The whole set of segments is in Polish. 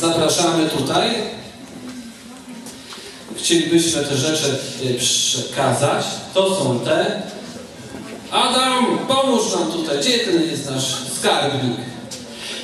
zapraszamy tutaj. Chcielibyśmy te rzeczy y, przekazać. To są te. Adam, pomóż nam tutaj. Gdzie ten jest nasz skarbnik?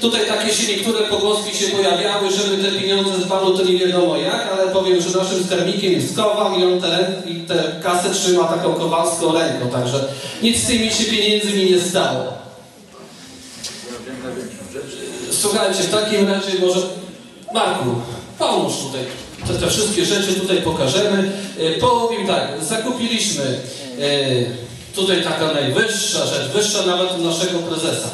Tutaj takie się niektóre pogłoski się pojawiały, żeby te pieniądze spadły to nie wiadomo jak, ale powiem, że naszym skarbnikiem jest Kowal i on te, i te kasę trzyma taką kowalską ręką, także nic z tymi się pieniędzmi nie stało. Słuchajcie, w takim razie może Marku, pomóż tutaj. Te, te wszystkie rzeczy tutaj pokażemy. E, Powiem tak, zakupiliśmy e, tutaj taka najwyższa rzecz, wyższa nawet naszego prezesa.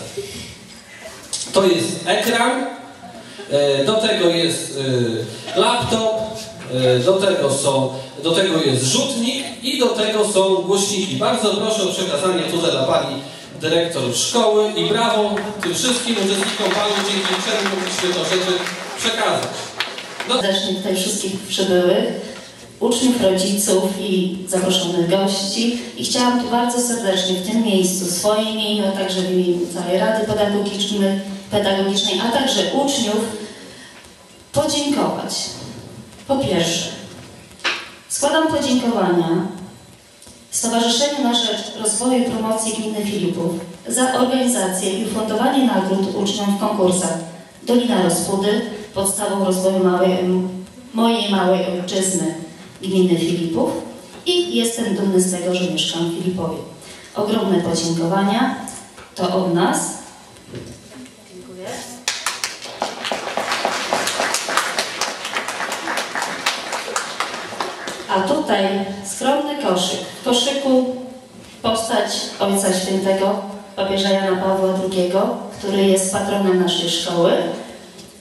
To jest ekran, e, do tego jest laptop, do tego, są, do tego jest rzutnik i do tego są głośniki. Bardzo proszę o przekazanie tutaj dla Pani Dyrektor szkoły i brawo tym wszystkim uczestnikom Panu, dzięki czemu mogliśmy to rzeczy przekazać. No, serdecznie tutaj wszystkich przybyłych, uczniów, rodziców i zaproszonych gości. I chciałam tu bardzo serdecznie w tym miejscu, w swoim imieniu, a także w imieniu całej Rady Pedagogicznej, pedagogicznej a także uczniów, podziękować. Po pierwsze, składam podziękowania Stowarzyszeniu na Rzecz Rozwoju i Promocji Gminy Filipów za organizację i ufundowanie nagród uczniom w konkursach Dolina Rozpudy, podstawą rozwoju małej, mojej małej ojczyzny gminy Filipów i jestem dumny z tego, że mieszkam w Filipowie. Ogromne podziękowania. To od nas. Dziękuję. A tutaj koszyk. W koszyku postać Ojca Świętego papieża Jana Pawła II, który jest patronem naszej szkoły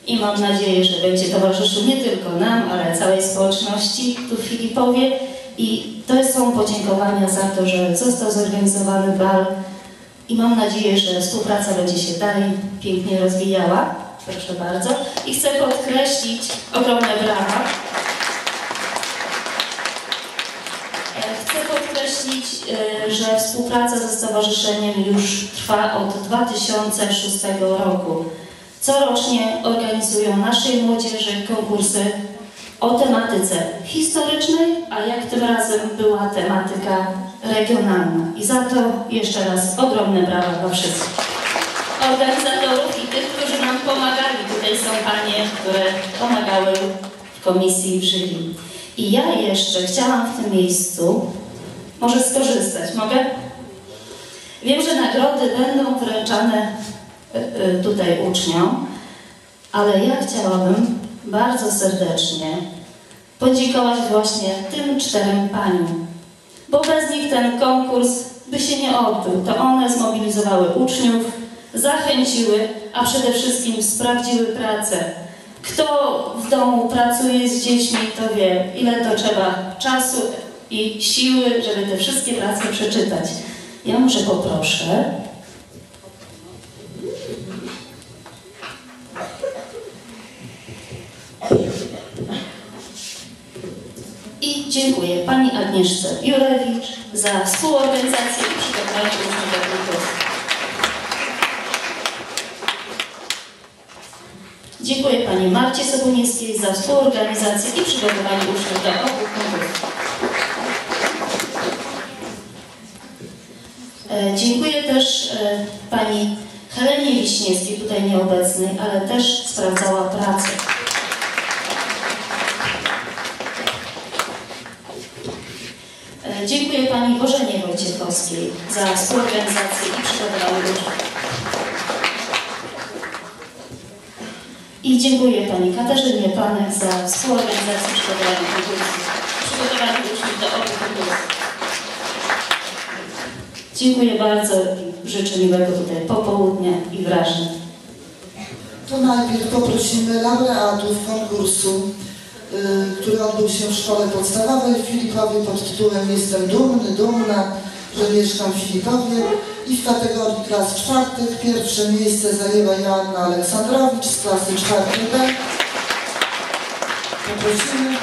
i mam nadzieję, że będzie towarzyszył nie tylko nam, ale całej społeczności tu w Filipowie. I to są podziękowania za to, że został zorganizowany bal i mam nadzieję, że współpraca będzie się dalej pięknie rozwijała. Proszę bardzo. I chcę podkreślić ogromne brawa. E, Chcę podkreślić, e, że współpraca ze stowarzyszeniem już trwa od 2006 roku. Corocznie organizują naszej młodzieży konkursy o tematyce historycznej, a jak tym razem była tematyka regionalna. I za to jeszcze raz ogromne brawa dla wszystkich organizatorów i tych, którzy nam pomagali. Tutaj są panie, które pomagały w komisji w jury. I ja jeszcze chciałam w tym miejscu może skorzystać. Mogę? Wiem, że nagrody będą wręczane y, y, tutaj uczniom, ale ja chciałabym bardzo serdecznie podziękować właśnie tym czterem paniom, bo bez nich ten konkurs by się nie odbył. To one zmobilizowały uczniów, zachęciły, a przede wszystkim sprawdziły pracę. Kto w domu pracuje z dziećmi, to wie, ile to trzeba czasu i siły, żeby te wszystkie prace przeczytać. Ja może poproszę. I dziękuję Pani Agnieszce Jurewicz za współorganizację i przygotowanie różnego konkursu. Dziękuję Pani Marcie Sobunickiej za współorganizację i przygotowanie uczniów do obu konkursów. Dziękuję też e, Pani Helenie Wiśniewskiej, tutaj nieobecnej, ale też sprawdzała pracę. E, Dziękuję Pani Bożenie Wojciechowskiej za współorganizację i przygotowanie. I dziękuję Pani Katarzynie Panek za współorganizację przygotowania uczniów do obu konkursów. Dziękuję bardzo i życzę miłego tutaj popołudnia i wrażeń. To najpierw poprosimy laureatów konkursu, y, który odbył się w szkole podstawowej w Filipowie pod tytułem Jestem dumny, dumna, że mieszkam w Filipowie i w kategorii klas czwartych pierwsze miejsce zajęła Joanna Aleksandrowicz z klasy czwartej. Poprosimy.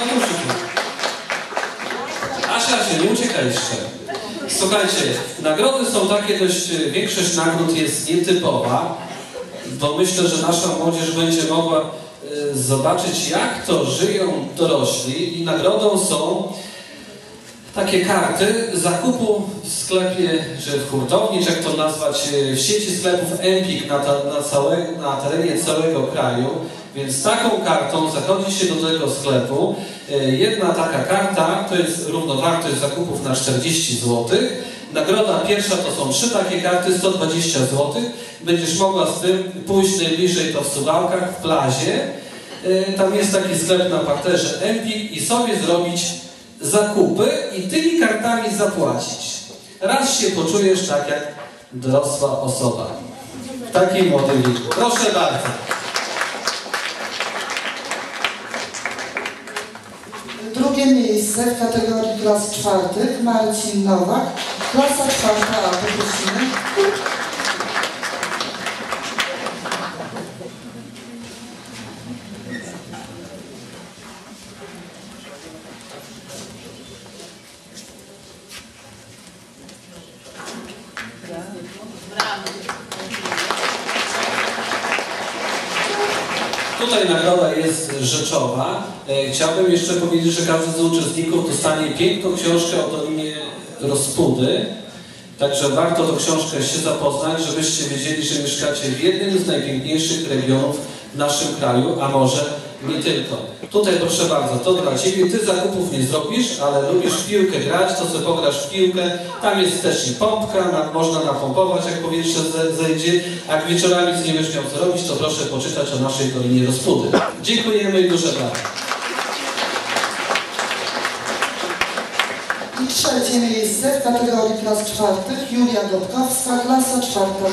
No proszę. Asiacie, nie uciekaj jeszcze. Słuchajcie, nagrody są takie dość, e, większość nagród jest nietypowa, bo myślę, że nasza młodzież będzie mogła e, zobaczyć, jak to żyją dorośli i nagrodą są takie karty zakupu w sklepie, czy w hurtowni, czy jak to nazwać, e, w sieci sklepów Empik na, na, na terenie całego kraju. Więc taką kartą zachodzi się do tego sklepu. E, Jedna taka karta to jest równowartość zakupów na 40 zł. Nagroda pierwsza to są trzy takie karty, 120 zł. Będziesz mogła z tym pójść najbliżej to w Suwałkach, w Plazie. E, Tam jest taki sklep na parterze Empik i sobie zrobić zakupy i tymi kartami zapłacić. Raz się poczujesz tak jak dorosła osoba. W takim młodym wieku. Proszę bardzo. Drugie miejsce w kategorii klas czwartych Marcin Nowak. Klasa czwarta A, poprosimy. Tutaj nagroda jest rzeczowa. E, Chciałbym jeszcze powiedzieć, że każdy z uczestników dostanie piękną książkę o Dolinie Rozpudy. Także warto tą książkę się zapoznać, żebyście wiedzieli, że mieszkacie w jednym z najpiękniejszych regionów w naszym kraju, a może nie tylko. Tutaj proszę bardzo, to dla Ciebie. Ty zakupów nie zrobisz, ale lubisz w piłkę grać, to sobie pograsz w piłkę. Tam jest też i pompka, na, można napompować, jak powietrze ze- zejdzie. Jak wieczorami nie miał co robić, to proszę poczytać o naszej Dolinie Rozpudy. Dziękujemy i duże brawa. I trzecie miejsce w kategorii klas czwartych Julia Gopkowska, klasa czwarta.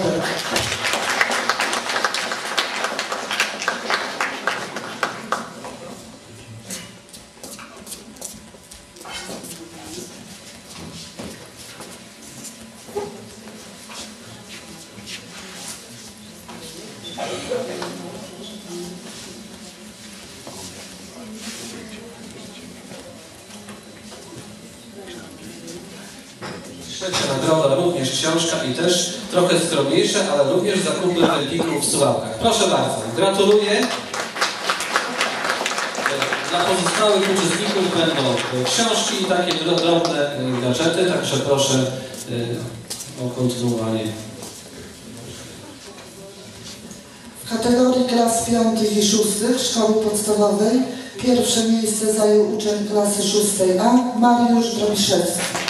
Trzecia nagroda, również książka i też trochę skromniejsza, ale również zakupy Wielkików w Suwałkach. Proszę bardzo, gratuluję. Dla pozostałych uczestników będą książki i takie dro- drobne e, gadżety, także proszę e, o kontynuowanie. W kategorii klas piątych i szóstych szkoły podstawowej pierwsze miejsce zajął uczeń klasy szóstej A Mariusz Drobiszewski.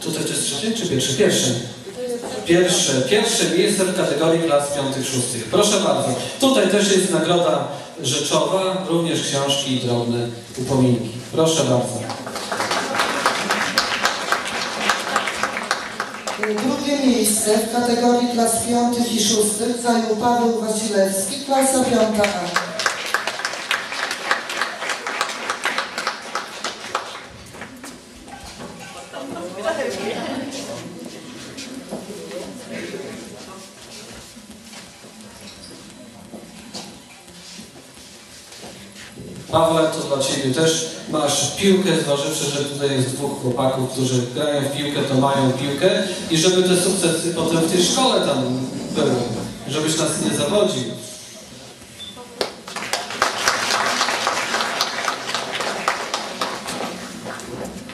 Tutaj to jest trzecie czy pierwsze? Pierwsze. Pierwsze, pierwsze miejsce w kategorii klas piątych, szóstych. Proszę bardzo. Tutaj też jest nagroda rzeczowa, również książki i drobne upominki. Proszę bardzo. Drugie miejsce w kategorii klas piątych i szóstych zajął Paweł Wasilewski, klasa piąta A. Paweł, to dla Ciebie też masz piłkę, zważywszy, że tutaj jest dwóch chłopaków, którzy grają w piłkę, to mają piłkę i żeby te sukcesy potem w tej szkole tam były, żebyś nas nie zawodził.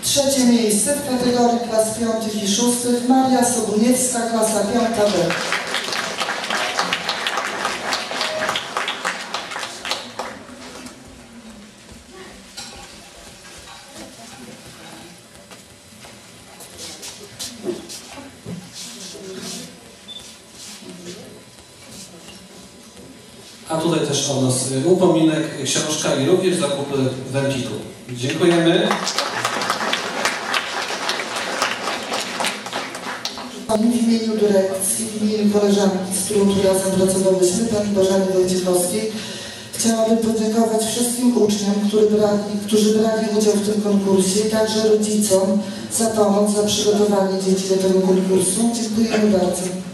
Trzecie miejsce w kategorii klas piątych i szóstych Maria Sobuniewska, klasa piąta B. Tutaj też od nas y, upominek, książka i również zakupy w Empiku. Dziękujemy. Pani w imieniu dyrekcji, w imieniu koleżanki, z którą tu razem pracowałyśmy, pani Bożeny Wojciechowskiej, Chciałabym podziękować wszystkim uczniom, którzy brali, którzy brali udział w tym konkursie także rodzicom za pomoc, za przygotowanie dzieci do tego konkursu. Dziękujemy bardzo.